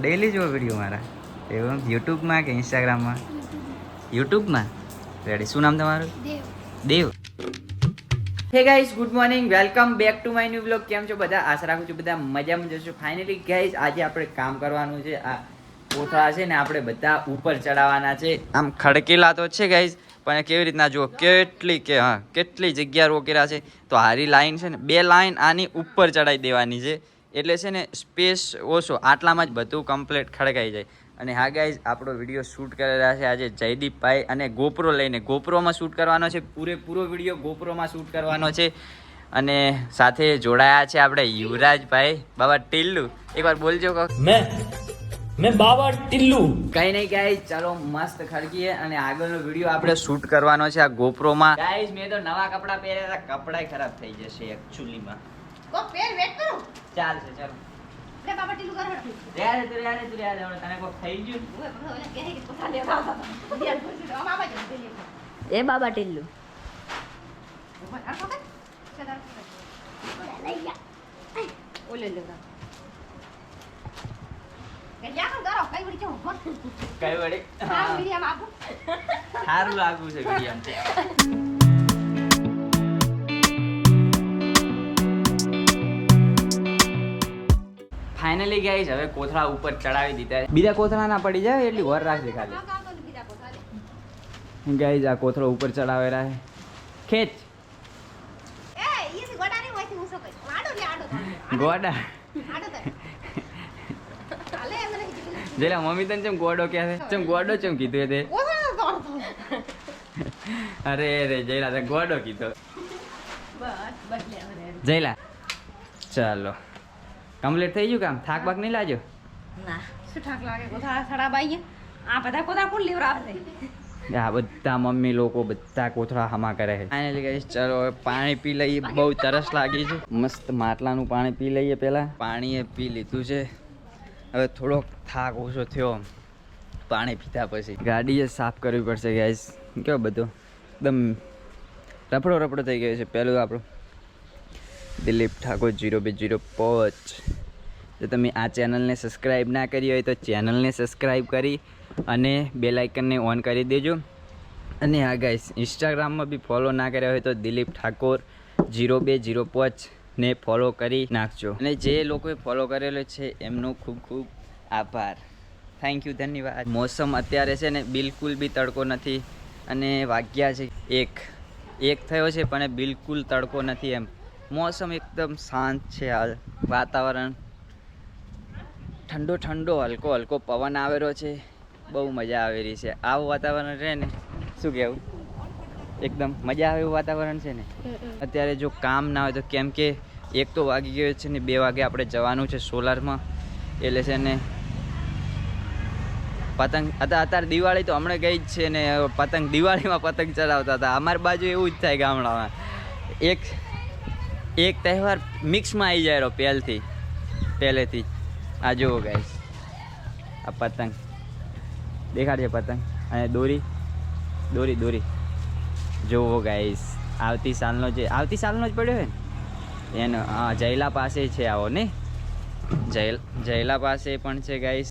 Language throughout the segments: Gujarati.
ડેલી જુઓ વીડિયો મારા. એવું યુટ્યુબમાં કે ઇન્સ્ટાગ્રામમાં યુટ્યુબમાં રેડી શું નામ તમારું? Dev. Hey guys good morning welcome back to my new blog કેમ છો બધા? આશા રાખું છું બધા મજામાં જશો ફાઇનલી ગાઈઝ આજે આપણે કામ કરવાનું છે. આ કોથળા છે ને આપણે બધા ઉપર ચડાવવાના છે. આમ ખડકેલા તો છે ગાઈઝ પણ કેવી રીતના જુઓ? કેટલી કે હા કેટલી જગ્યા રોકેલા છે. તો હારી લાઈન છે ને બે લાઈન આની ઉપર ચડાવી દેવાની છે. એટલે છે ને સ્પેસ ઓછો આટલામાં જ બધું કમ્પ્લીટ ખડકાઈ જાય. અને હા ગાઈઝ આપણો વીડિયો શૂટ કરેલા છે આજે જયદીપભાઈ અને ગોપરો લઈને. ગોપરોમાં શૂટ કરવાનો છે પૂરેપૂરો વીડિયો ગોપરોમાં શૂટ કરવાનો છે. અને સાથે જોડાયા છે આપણે યુવરાજભાઈ બાબા ટિલ્લુ એકવાર બોલજો મેં મેં બાબા ટિલ્લુ. કઈ નહીં ગાઈઝ ચાલો મસ્ત ખડકીએ અને આગળનો વીડિયો આપણે શૂટ કરવાનો છે આ ગોપરોમાં. ગાઈઝ મેં તો નવા કપડાં પહેર્યા હતા કપડાય ખરાબ થઈ જશે એકચ્યુઅલીમાં કો પેર વેટ કરો. ચાલશે ચાલો. લે બાબા ટીલું કર રે તું રે તું રે હવે તને કોક થઈ ગયું. ઓય બાબા ઓલા કહે કે પોતા લેવા આવતા એ બાબા ટીલું. ઓય આ લઈ જા. ઓલે કઈ વડી વળી? સારું લાગુ છે વીડિયો ફાઇનલી છે. હવે કોથળા ઉપર ચડાવી દીધા બીજા કોથળા ના પડી જાય એટલી વાર રાખજે ખાલી. ગાઈસ આ કોથળો ઉપર ચડાવેલા છે. ખેંચ. ગોડા જેલા મમ્મી તને ચમ ગોડો કહે છે? ચમ ગોડો ચમ કીધું તે? અરે રે જયલા તે ગોડો કીધો. જયલા ચાલો. કમ્પ્લીટ થઈ ગયું કામ? થાક બાક નહીં ના. શું ઠાક લાગે? કોથા સડા બાઈએ? આ બધા કોથા કોણ લેવરાવે આ બધા મમ્મી લોકો બધા કોથળા હમા કરે છે. ફાઇનલી ગાઈસ ચલો પાણી પી લઈએ. બહુ તરસ લાગી છે. મસ્ત માટલાનું પાણી પી લઈએ પહેલાં. પાણીએ પી લીધું છે. હવે થોડોક થાક ઓછો થયો પાણી પીધા પછી. ગાડીએ સાફ કરવી પડશે ગેસ કેવો બધો? એકદમ રફડો રફડો થઈ ગયો છે. પહેલું આપણું દિલીપ ઠાકોર જીરો બે જીરો પાંચ. જો તમે આ ચેનલને સબસ્ક્રાઈબ ના કરી હોય તો ચેનલને સબસ્ક્રાઈબ કરી અને બે લાઇકનને ઓન કરી દેજો. અને હા ગાઈસ ઇન્સ્ટાગ્રામમાં બી ફોલો ના કર્યા હોય તો દિલીપ ઠાકોર જીરો બે જીરો પાંચને ફોલો કરી નાખજો. અને જે લોકોએ ફોલો કરેલો છે એમનો ખૂબ ખૂબ આભાર. થેન્ક યુ ધન્યવાદ. મોસમ અત્યારે છે ને બિલકુલ બી તડકો નથી અને વાગ્યા છે એક. એક થયો છે, પણ બિલકુલ તડકો નથી એમ. મોસમ એકદમ શાંત છે હાલ. વાતાવરણ ઠંડો ઠંડો હલકો હલકો પવન આવેલો છે. બહુ મજા આવેલી છે. આવું વાતાવરણ રહે ને શું કહેવું એકદમ મજા આવે એવું વાતાવરણ છે ને? અત્યારે જો કામ ના હોય તો કેમ કે એક તો વાગી ગયો છે ને બે વાગે આપણે જવાનું છે સોલારમાં. એટલે છે ને પતંગ અત્યારે અત્યારે દિવાળી તો હમણાં ગઈ જ છે ને પતંગ દિવાળીમાં પતંગ ચડાવતા હતા. અમારી બાજુ એવું જ થાય ગામડામાં. એક એક તહેવાર મિક્સમાં આવી જાય પહેલથી. પહેલેથી. આ જુઓ ગાઈસ આ પતંગ. દેખાડજે પતંગ. અને દોરી. દોરી દોરી. જુઓ ગાઈસ આવતી સાલનો જે આવતી સાલનો જ પડ્યો છે ને? એનો હા જયલા પાસે છે આવો ને જયલા પાસે પણ છે ગાઈસ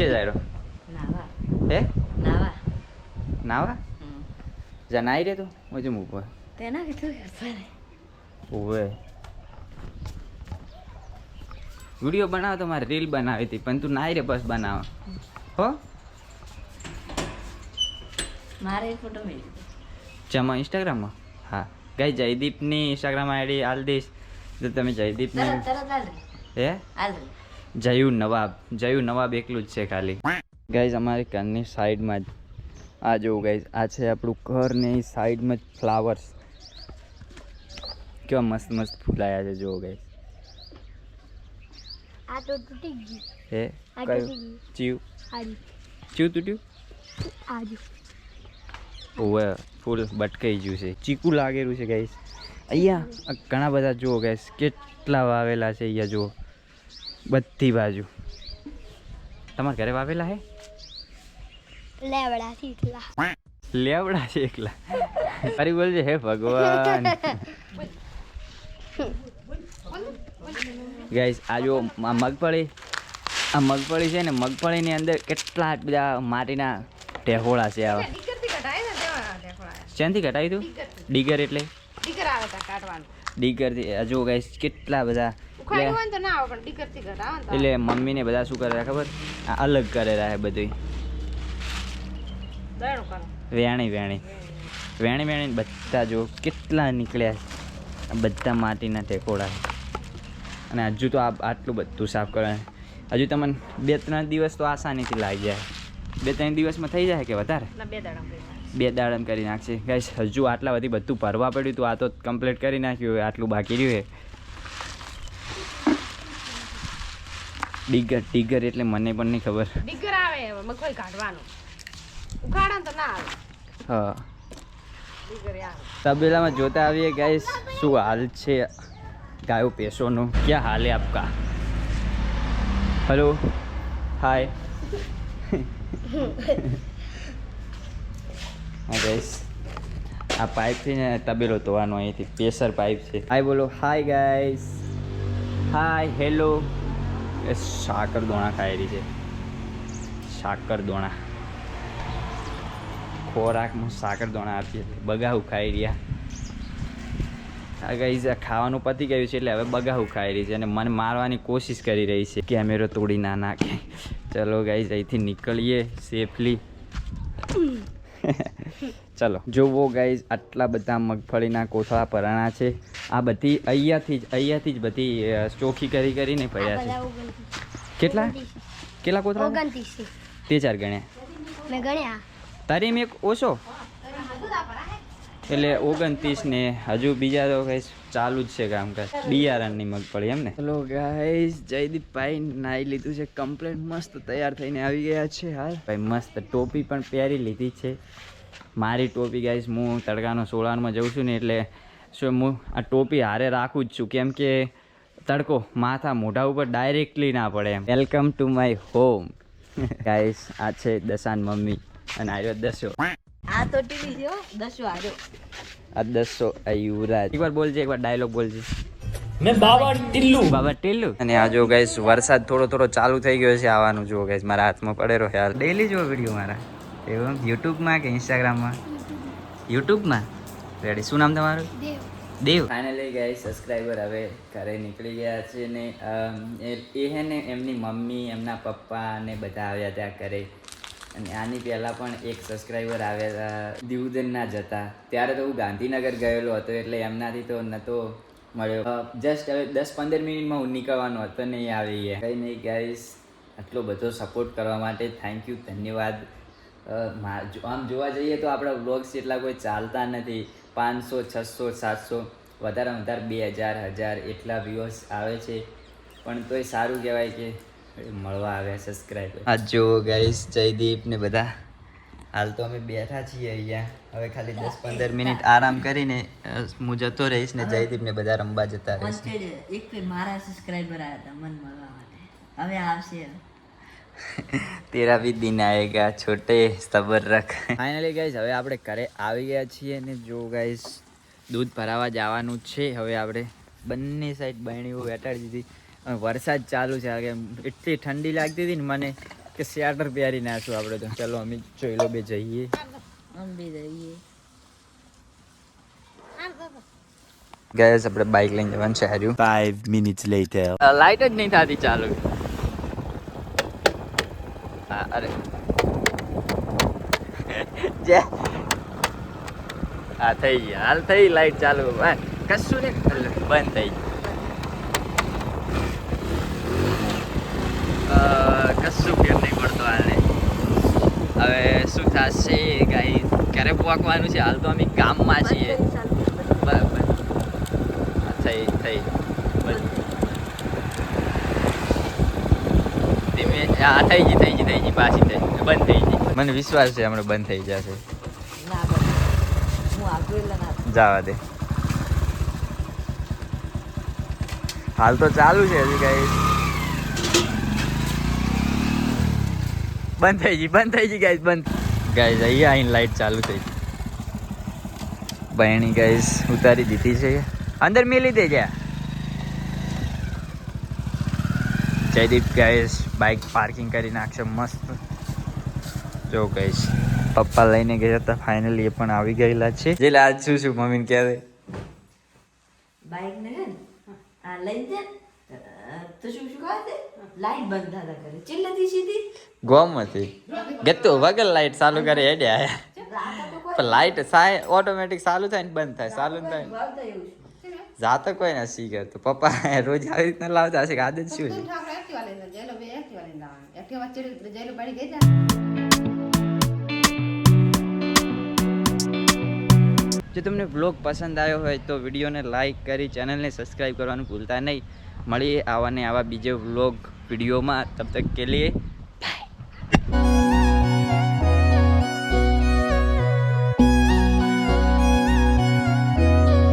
છે જાયરો નાવા. હે? નાવા. નાવા. જા નાઈ રે તું મજમ ઉપર તેના કીધું ફરે ઓવે વીડિયો બનાવો તો મારે રીલ બનાવી હતી પણ તું નાઈ રે બસ બનાવો હો? મારે ફોટો મેળવી જમા ઇન્સ્ટાગ્રામમાં હા. ગઈ જયદીપની ઇન્સ્ટાગ્રામ આઈડી આલ દઈશ. તો તમે જયદીપને હે? રે. જયુ નવાબ જયુ નવાબ એકલું જ છે ખાલી. ગાઈઝ અમારી ઘરની સાઈડમાં જ આ જોવું ગાઈઝ આ છે આપણું ઘર ને એ સાઈડમાં જ ફ્લાવર્સ કેવા મસ્ત મસ્ત ફૂલાયા છે જોવો ગાઈઝ આ તો તૂટી ગયું. હે? કયું? ચીવ ચીવ તૂટ્યું? આજુ ઓવે ફૂલ બટકાઈ ગયું છે. ચીકુ લાગેલું છે ગાઈઝ અહીંયા ઘણા બધા જુઓ ગાઈઝ કેટલા વાવેલા છે અહીંયા જુઓ. બધી બાજુ. તમારા ઘરે વાવેલા હે? લેવડા લેવડા છે એકલા. ફરી બોલજે હે ભગવાન. ગાઈસ આ જો આ મગફળી આ મગફળી છે ને મગફળીની અંદર કેટલા બધા માટીના ટેહોળા છે આવા. ચેનથી કઢાય ને શેનથી ઘટાવી તું ડીગર એટલે? ડીગર આવે કાઢવાનું. ડીગરથી હજુ જો ગાઈસ કેટલા બધા એટલે તો ના બધા શું કરે ખબર? આ અલગ કરે છે બધું વેણી વેણી. વેણી વેણી બધા જો કેટલા નીકળ્યા બધા માટીના ટેકોડા અને હજુ તો આટલું બધું સાફ કરવાનું હજુ તમને બે ત્રણ દિવસ તો આસાનીથી લાગી જાય. બે ત્રણ દિવસમાં થઈ જાય કે વધારે? બે દાડમ કરી નાખશે. ગાઈસ હજુ આટલા બધી બધું ભરવા પડ્યું હતું આ તો કમ્પ્લીટ કરી નાખ્યું આટલું બાકી રહ્યું ડીગર ડીગર એટલે મને પણ નહીં ખબર. ડીગર આવે મગફળી કાઢવાનું. ઉખાડે તો ના આવે. હા. તબેલામાં જોતા આવીએ ગાઈસ શું હાલ છે ગાયો પેશોનું ક્યાં હાલ હે આપકા? હલો હાય હા ગાઈસ આ પાઇપથી ને તબેલો ધોવાનો અહીંથી પ્રેશર પાઇપ છે. હાય બોલો. હાય ગાઈસ હાય હેલો એ સાકર દોણા રહી છે. સાકર દોણા. ખોરાકમાં સાકર દોણા આપીએ. બગાહું ખાઈ રહ્યા. આ ગાઈઝ આ ખાવાનું પતી ગયું છે એટલે હવે બગાહું ખાઈ રહી છે અને મને મારવાની કોશિશ કરી રહી છે. કેમેરો તોડી ના નાખે. ચલો ગાઈઝ અહીંથી નીકળીએ સેફલી ચલો, જોવો ગાઈઝ આટલા બધા મગફળીના કોથળા પરાણા છે. આ બધી અહીંયાથી જ અહીંયાથી જ બધી ચોખી ચોખ્ખી કરી કરીને પડ્યા છે. કેટલા? કેટલા કોથળા તે ચાર ગણ્યા. મેં ગણ્યા. તારી મેં એક ઓછો? એટલે ઓગણત્રીસ ને હજુ બીજા તો કઈ ચાલુ જ છે કામકાજ. બિયારણની મગફળી એમ ને? હેલો ગાઈસ જયદીપભાઈ નાઈ લીધું છે કમ્પ્લેટ મસ્ત તૈયાર થઈને આવી ગયા છે હાલ. ભાઈ મસ્ત ટોપી પણ પહેરી લીધી છે. મારી ટોપી ગાઈસ હું તડકાનો સોળાનમાં જઉં છું ને એટલે શું હું આ ટોપી હારે રાખું જ છું. કેમ કે તડકો માથા મોઢા ઉપર ડાયરેક્ટલી ના પડે એમ. Welcome to my home guys આ છે દશાન મમ્મી અને આવ્યો દસો આ તો ટીવી જો દસો આવ્યો આ દસો આ યુવરાજ. એકવાર બોલજે એકવાર ડાયલોગ બોલજે. મેં બાબા ટીલ્લુ. બાબા ટીલ્લુ. અને આ જો ગાઈસ વરસાદ થોડો થોડો ચાલુ થઈ ગયો છે આવવાનું જો ગાઈસ મારા હાથમાં પડેલો યાર ડેલી જો વીડિયો મારા. એવું યુટ્યુબમાં કે ઇન્સ્ટાગ્રામમાં યુટ્યુબમાં રેડી શું નામ તમારું? દેવ. ફાઇનલી ગાઈસ સબસ્ક્રાઈબર હવે ઘરે નીકળી ગયા છે ને એ એ હે ને એમની મમ્મી, એમના પપ્પા ને બધા આવ્યા ત્યાં ઘરે. અને આની પહેલાં પણ એક સબસ્ક્રાઈબર આવ્યા હતા દીવદનના જતા ત્યારે તો હું ગાંધીનગર ગયેલો હતો, એટલે એમનાથી તો નહોતો મળ્યો. જસ્ટ હવે દસ પંદર મિનિટમાં હું નીકળવાનો હતો નહીં આવી ગયા. કંઈ નહીં ગાઈસ આટલો બધો સપોર્ટ કરવા માટે થેન્ક યુ ધન્યવાદ. આમ જોવા જઈએ તો આપણા વ્લોગ્સ એટલા કોઈ ચાલતા નથી. પાંચસો છસો સાતસો વધારે વધારે બે હજાર હજાર એટલા વ્યૂઅર્સ આવે છે. પણ તોય સારું કહેવાય કે મળવા આવ્યા સબસ્ક્રાઈબર આ જો ગાઈસ જયદીપ ને બધા. હાલ તો અમે બેઠા છીએ અહીંયા. હવે ખાલી દસ પંદર મિનિટ આરામ કરીને હું જતો રહીશ ને જયદીપ ને બધા રમવા જતા રહીશ. એક મારા સબસ્ક્રાઈબર આવ્યા હતા મન મળવા માટે. હવે આવશે. તેરા બી દિન છોટે સબર રખ ફાઇનલી ગાઈઝ હવે આપણે ઘરે આવી ગયા છીએ ને જો ગાઈઝ દૂધ ભરાવા જવાનું છે. હવે આપણે બંને સાઈડ બહેણીઓ બેટાડી દીધી. વરસાદ ચાલુ છે આ કે એટલી ઠંડી લાગતી હતી ને મને કે સ્વેટર પહેરી નાખશું આપણે તો. ચલો અમે ચોઈલો બે જઈએ. ગાઈઝ આપણે બાઇક લઈને જવાનું છે હાર્યું. Five મિનિટ્સ લેટર લાઈટ જ નહીં થતી ચાલુ. અરે. જે. હા થઈ ગયા. હાલ થઈ લાઈટ ચાલુ. હા, કશું નહીં. બંધ થઈ કશું ફેર નહીં પડતો આને હવે શું થશે ગાઈ ક્યારે પહોંચવાનું છે. હાલ તો અમે ગામમાં છીએ. બરાબર. થઈ થઈ. ધીમે થઈ ગઈ થઈ ગઈ થઈ ગઈ પાછી થઈ ગઈ. બંધ થઈ ગઈ. મને વિશ્વાસ છે હમણાં બંધ થઈ જશે. જવા દે. હાલ તો ચાલુ છે હજી કઈ બંધ થઈ ગઈ બંધ થઈ ગઈ ગાઈસ બંધ. ગાઈસ અહીંયા અહીં લાઈટ ચાલુ થઈ ગઈ. બહેણી ગાઈસ ઉતારી દીધી છે. અંદર મેલી દે જા જયદીપ ગાઈશ બાઇક પાર્કિંગ કરી નાખશે મસ્ત. જો કહીશ પપ્પા લઈને ગયા હતા ફાઇનલી એ પણ આવી ગયેલા છે. જે આજ શું શું મમ્મીને કહે બાઇક ને હે આ લઈ દે. તો શું શું કહે છે? લાઈટ બંધ થતા કરે. ચિલ્લાથી સીધી? ગોમ હતી. ગતું વગર લાઈટ ચાલુ કરે હેડ્યા. આયા પણ લાઈટ ઓટોમેટિક ચાલુ થાય ને બંધ થાય ચાલુ થાય. જાતો કોઈ ના શીખે તો પપ્પા રોજ આવી રીતના લાવતા હશે કે આદત શું છે? જો તમને બ્લોગ પસંદ આવ્યો હોય તો વિડીયોને લાઇક કરી ચેનલને સબસ્ક્રાઈબ કરવાનું ભૂલતા નહીં. મળીએ આવા ને આવા બીજો વ્લોગ વિડીયોમાં. તબ તક કે લીએ